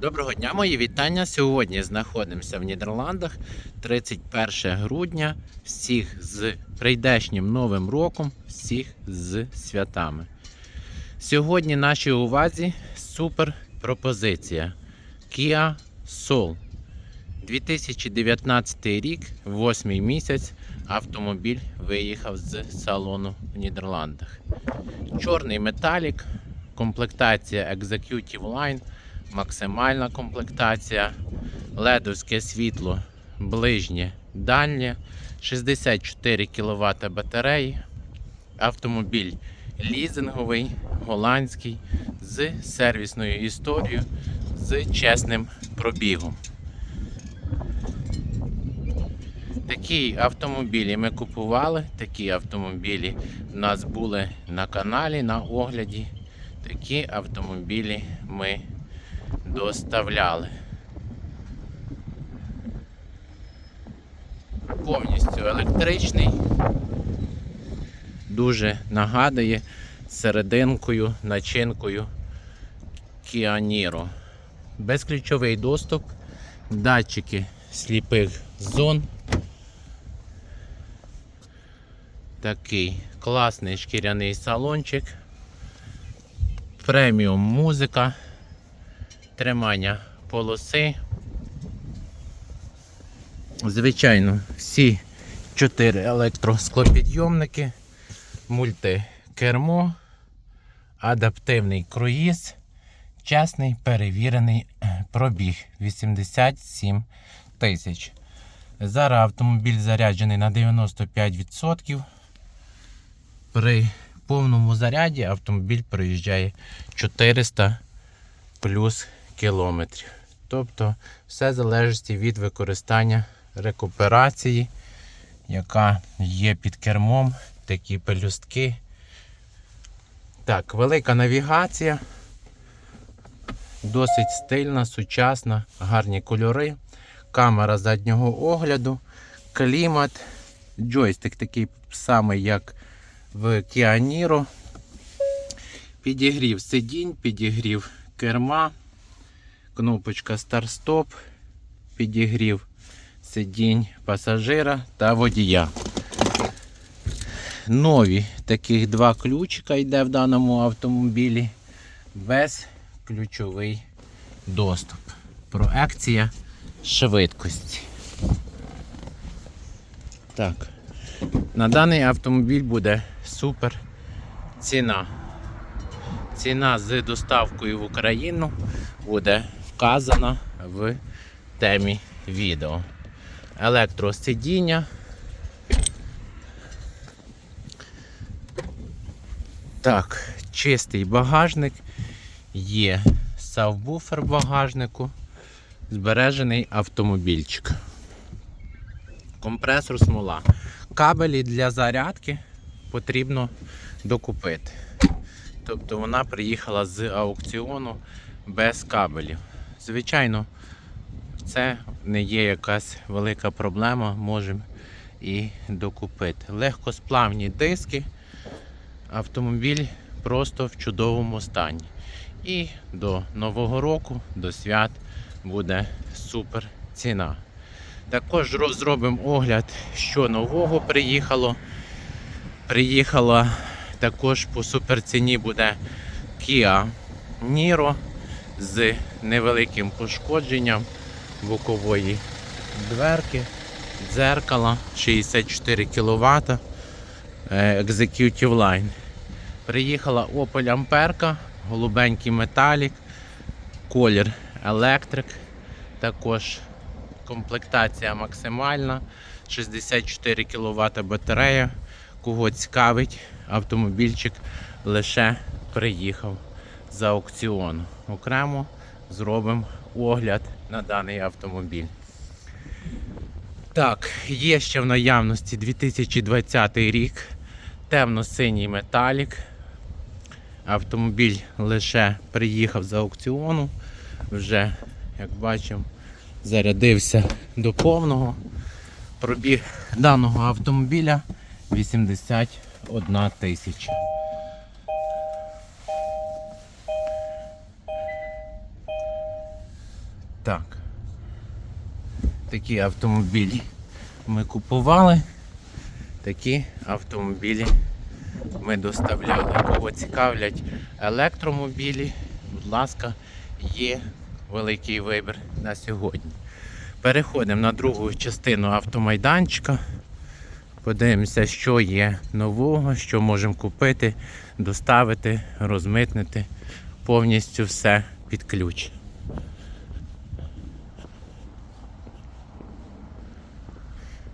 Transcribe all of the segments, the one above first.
Доброго дня, мої вітання. Сьогодні знаходимося в Нідерландах 31 грудня. Всіх з прийдешнім новим роком, всіх з святами. Сьогодні нашій увазі супер пропозиція Kia Soul. 2019 рік, 8 місяць, автомобіль виїхав з салону в Нідерландах. Чорний металік, комплектація Executive Line максимальна комплектація, ледовське світло ближнє, дальнє, 64 кВт батареї, автомобіль лізинговий, голландський, з сервісною історією, з чесним пробігом. Такі автомобілі ми купували, такі автомобілі в нас були на каналі на огляді. Такі автомобілі ми доставляли. Повністю електричний. Дуже нагадує серединкою, начинкою Niro. Безключовий доступ, датчики сліпих зон. Такий класний шкіряний салончик. Преміум музика тримання полоси. Звичайно, всі чотири електросклопідйомники, мультикермо, адаптивний круїз, чесний перевірений е, пробіг 87 тисяч. Зараз автомобіль заряджений на 95%. При повному заряді автомобіль проїжджає 400 плюс кілометрів. Тобто все залежить від використання рекуперації, яка є під кермом, такі пелюстки. Так, велика навігація, досить стильна, сучасна, гарні кольори, камера заднього огляду, клімат, джойстик такий самий, як в Kia Підігрів сидінь, підігрів керма, кнопочка старт-стоп, підігрів сидінь пасажира та водія. Нові таких два ключика йде в даному автомобілі без ключовий доступ. Проекція швидкості. Так. На даний автомобіль буде супер ціна. Ціна з доставкою в Україну буде вказана в темі відео. Електросидіння. Так, чистий багажник. Є сабвуфер в багажнику. Збережений автомобільчик. Компресор смола. Кабелі для зарядки потрібно докупити. Тобто вона приїхала з аукціону без кабелів. Звичайно, це не є якась велика проблема, можемо і докупити. Легкосплавні диски, автомобіль просто в чудовому стані. І до Нового року, до свят буде супер ціна. Також зробимо огляд, що нового приїхало. Приїхала також по суперціні буде Kia Niro з невеликим пошкодженням бокової дверки, дзеркала 64 кВт Executive Line. Приїхала Opel Амперка, голубенький металік, колір електрик, також комплектація максимальна, 64 кВт батарея. Кого цікавить, автомобільчик лише приїхав з аукціону. Окремо зробимо огляд на даний автомобіль. Так, є ще в наявності 2020 рік, темно-синій металік. Автомобіль лише приїхав з аукціону, вже, як бачимо, зарядився до повного. Пробіг даного автомобіля 81 тисяча. Так. Такі автомобілі ми купували. Такі автомобілі ми доставляли. Кого цікавлять електромобілі, будь ласка, є великий вибір на сьогодні. Переходимо на другу частину автомайданчика. Подивимося, що є нового, що можемо купити, доставити, розмитнити. Повністю все під ключ.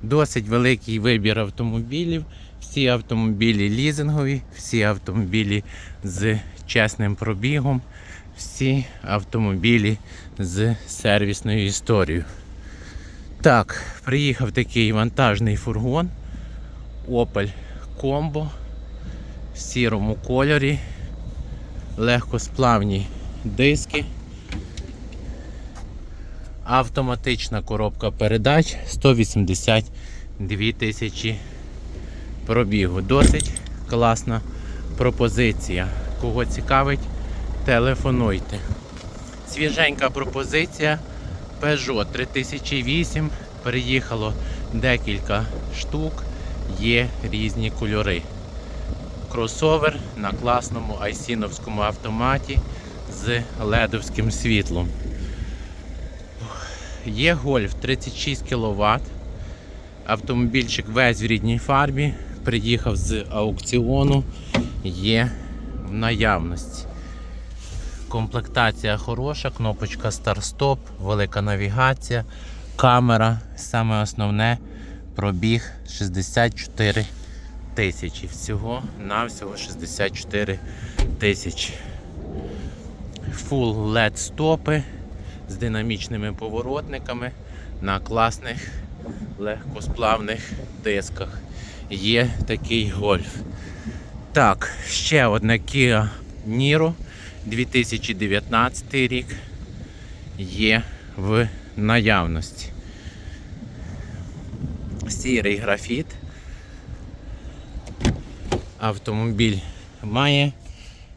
Досить великий вибір автомобілів. Всі автомобілі лізингові, всі автомобілі з чесним пробігом, всі автомобілі з сервісною історією. Так, приїхав такий вантажний фургон Opel Combo в сірому кольорі, легкосплавні диски, автоматична коробка передач 182 тисячі пробігу. Досить класна пропозиція. Кого цікавить, телефонуйте. Свіженька пропозиція Peugeot 3008. Приїхало декілька штук, є різні кольори. Кросовер на класному айсіновському автоматі з ледовським світлом. Є гольф 36 кВт. Автомобільчик весь в рідній фарбі. Приїхав з аукціону, є в наявності. Комплектація хороша, кнопочка старт-стоп, велика навігація, камера. Саме основне пробіг 64 тисячі. Всього навсього 64 тисячі. Full LED стопи з динамічними поворотниками на класних легкосплавних дисках. Є такий гольф. Так, ще одне Kia Niro 2019 рік є в наявності. Сірий графіт. Автомобіль має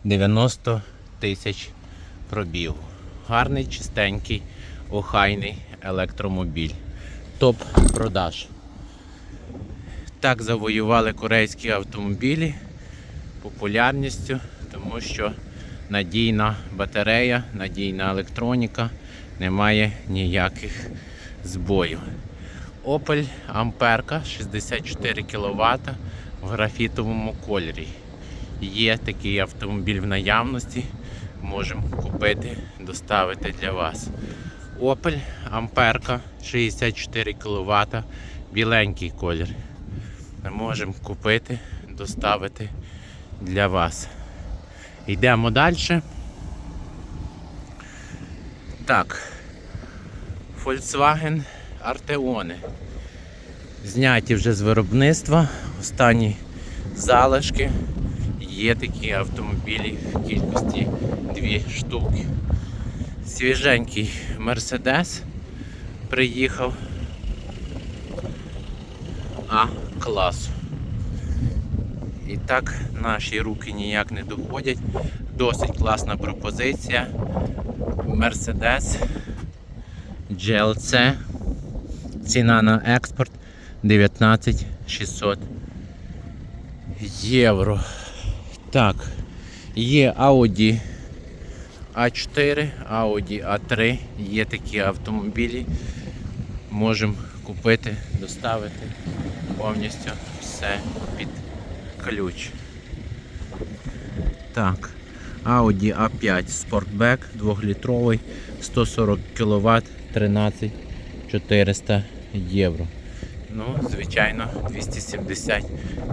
90 тисяч пробігу. Гарний, чистенький, охайний електромобіль. Топ продаж. Так завоювали корейські автомобілі популярністю, тому що надійна батарея, надійна електроніка, немає ніяких збоїв. Opel Амперка 64 кВт в графітовому кольорі. Є такий автомобіль в наявності, можемо купити, доставити для вас. Opel Амперка 64 кВт, біленький колір. Можемо купити, доставити для вас. Йдемо далі. Так. Volkswagen Arteone. Зняті вже з виробництва. Останні залишки. Є такі автомобілі в кількості дві штуки. Свіженький Mercedes приїхав А класу. І так наші руки ніяк не доходять. Досить класна пропозиція. Mercedes GLC. Ціна на експорт 19 600 євро. Так, є Audi A4, Audi A3, є такі автомобілі. Можемо купити, доставити повністю все під ключ. Так, Audi A5 Sportback 2-літровий, 140 кВт, 13 400 євро. Ну, звичайно, 270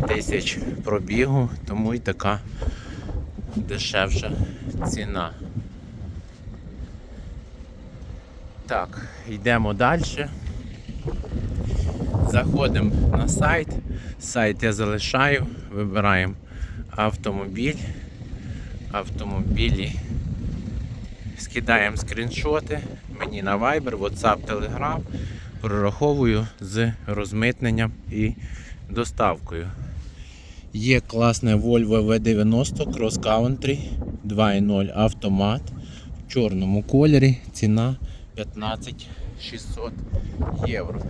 тисяч пробігу, тому і така дешевша ціна. Так, йдемо далі. Заходимо на сайт. Сайт я залишаю, вибираємо автомобіль. Автомобілі. Скидаємо скріншоти мені на Viber, WhatsApp, Telegram. Прораховую з розмитненням і доставкою. Є класне Volvo V90 Cross Country 2.0 автомат в чорному кольорі. Ціна 15 600 євро.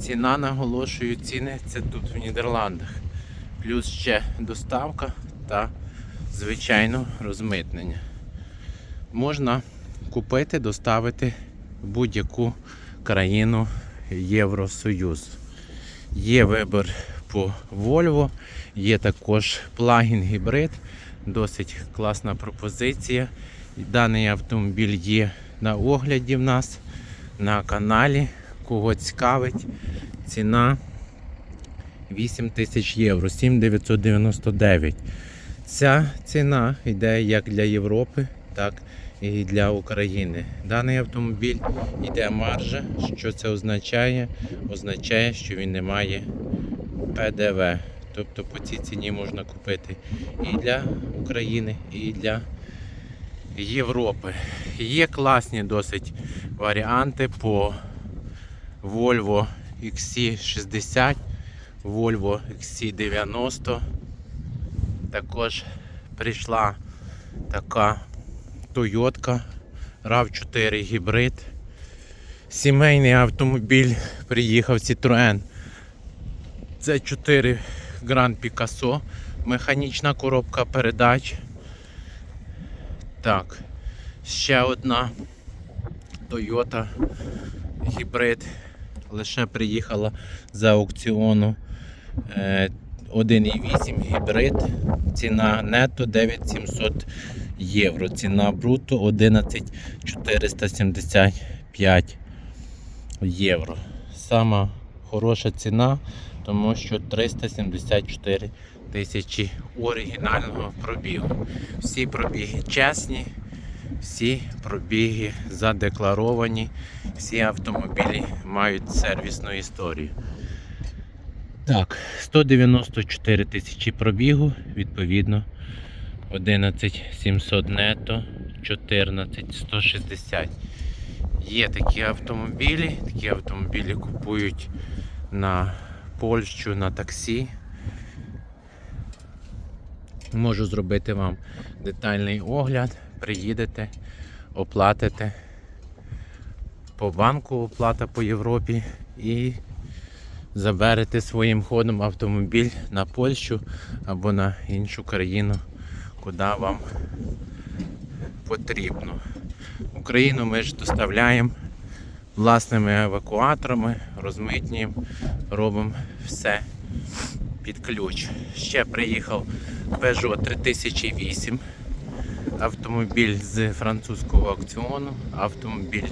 Ціна, наголошую, ціни це тут в Нідерландах. Плюс ще доставка та, звичайно, розмитнення. Можна купити, доставити будь-яку країну Євросоюзу. Є вибір по Volvo, є також плагін гібрид, досить класна пропозиція. Даний автомобіль є на огляді в нас на каналі. Кого цікавить, ціна 8 тисяч євро, 7,999. Ця ціна йде як для Європи, так і для України. Даний автомобіль йде маржа. Що це означає? Означає, що він не має ПДВ. Тобто по цій ціні можна купити і для України, і для Європи. Є класні досить варіанти по Volvo XC60, Volvo XC90. Також прийшла така Toyota RAV4 гібрид. Сімейний автомобіль приїхав Citroën. Це 4 Grand Picasso, механічна коробка передач. Так, ще одна Toyota гібрид. Лише приїхала з аукціону. Е, 1,8 гібрид. Ціна нетто 9700 євро. Ціна бруто 11475 євро. Сама хороша ціна, тому що 374 тисячі оригінального пробігу. Всі пробіги чесні, всі пробіги задекларовані, всі автомобілі мають сервісну історію. Так, 194 тисячі пробігу, відповідно 11 700 нето, 14 160. Є такі автомобілі, такі автомобілі купують на Польщу на таксі. Можу зробити вам детальний огляд, приїдете, оплатите. По банку оплата по Європі. І заберете своїм ходом автомобіль на Польщу або на іншу країну, куди вам потрібно. Україну ми ж доставляємо власними евакуаторами, розмитнюємо, робимо все під ключ. Ще приїхав Peugeot 3008. Автомобіль з французького аукціону, автомобіль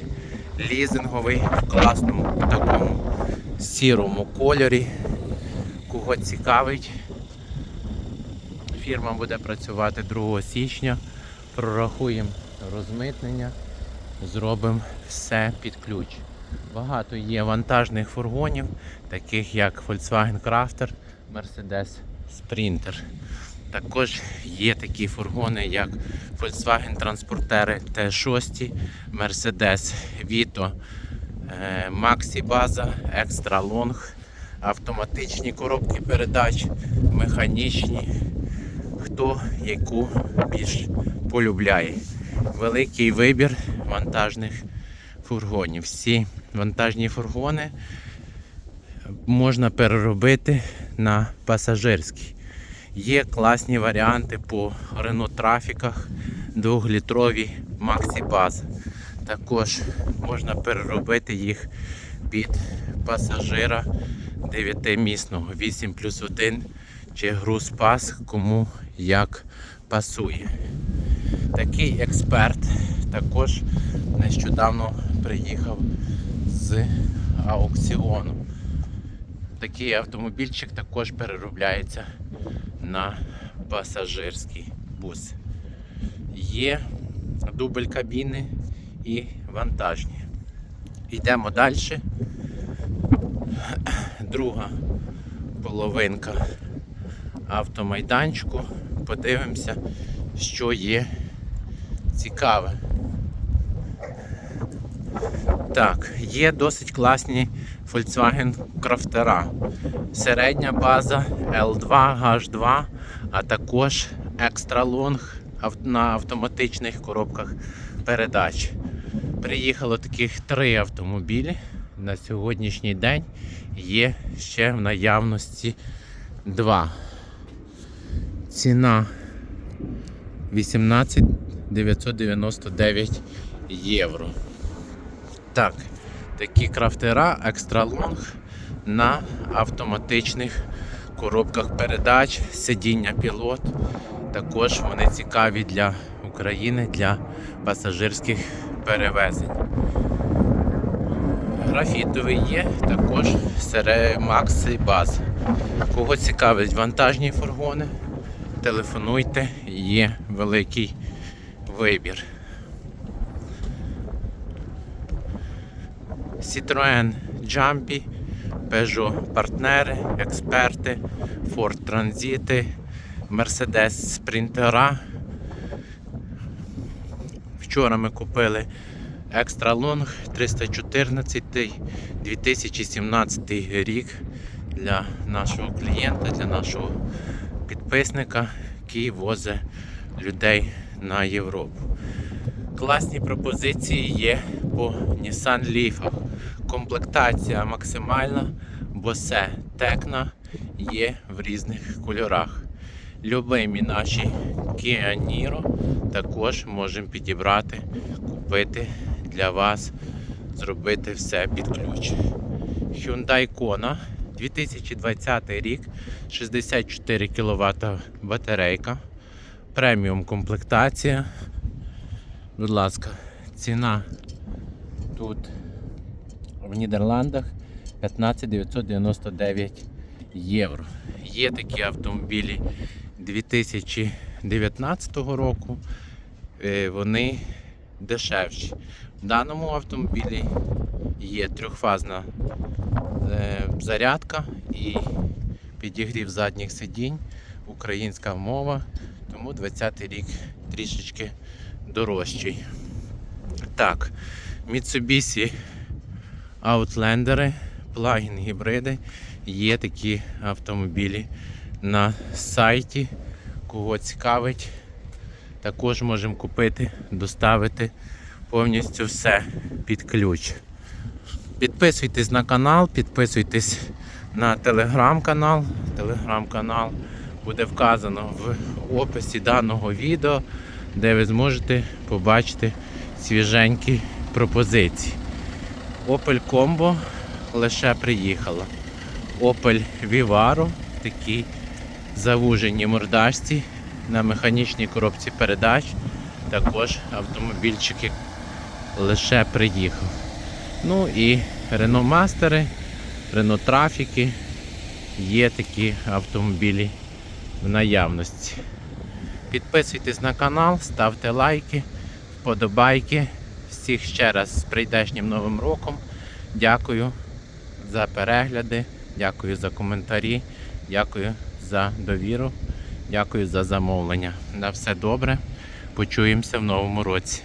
лізинговий в класному такому сірому кольорі. Кого цікавить, фірма буде працювати 2 січня. Прорахуємо розмитнення, зробимо все під ключ. Багато є вантажних фургонів, таких як Volkswagen Crafter, Mercedes Sprinter. Також є такі фургони, як Volkswagen Транспортери Т6, Mercedes Vito, е, Maxi База, Extra Long, автоматичні коробки передач, механічні. Хто яку більш полюбляє. Великий вибір вантажних фургонів. Всі вантажні фургони можна переробити на пасажирські. Є класні варіанти по Renault трафіках, 2-літрові Maxi Baz. Також можна переробити їх під пасажира 9-місного 8 плюс 1 чи груз пас, кому як пасує. Такий експерт також нещодавно приїхав з аукціону. Такий автомобільчик також переробляється на пасажирський бус. Є дубль кабіни і вантажні. Йдемо далі. Друга половинка автомайданчику. Подивимося, що є цікаве. Так, є досить класні Volkswagen Крафтера. Середня база L2, H2, а також Extra Long на автоматичних коробках передач. Приїхало таких три автомобілі. На сьогоднішній день є ще в наявності два. Ціна 18 999 євро. Так, такі крафтера екстра лонг на автоматичних коробках передач, сидіння пілот. Також вони цікаві для України для пасажирських перевезень. Графітовий є, також серед і Баз. Кого цікавить вантажні фургони, телефонуйте, є великий вибір. Citroen Jumpy, Peugeot партнери, експерти, Ford Transit, Mercedes Спринтера. Вчора ми купили Extra Long 314 2017 рік для нашого клієнта, для нашого підписника, який возить людей на Європу. Класні пропозиції є по Nissan Leaf. Комплектація максимальна, босе Текна є в різних кольорах. Любимі наші Kia Niro також можемо підібрати, купити для вас, зробити все під ключ. Hyundai Kona 2020 рік, 64 кВт батарейка, преміум комплектація. Будь ласка, ціна тут в Нідерландах 15 999 євро. Є такі автомобілі 2019 року, е, вони дешевші. В даному автомобілі є трьохфазна е, зарядка і підігрів задніх сидінь, українська мова, тому 20-й рік трішечки дорожчий. Так, Mitsubishi Outlander, плагін гібриди. Є такі автомобілі на сайті. Кого цікавить, також можемо купити, доставити повністю все під ключ. Підписуйтесь на канал, підписуйтесь на телеграм-канал. Телеграм-канал буде вказано в описі даного відео, де ви зможете побачити свіженькі пропозиції. Opel Combo лише приїхала. Opel Vivaro, такі завужені мордашці на механічній коробці передач. Також автомобільчики лише приїхав. Ну і Renault Master, Renault Трафіки. Є такі автомобілі в наявності. Підписуйтесь на канал, ставте лайки, вподобайки. Всіх ще раз з прийдешнім новим роком. Дякую за перегляди, дякую за коментарі, дякую за довіру, дякую за замовлення. На все добре. Почуємося в новому році.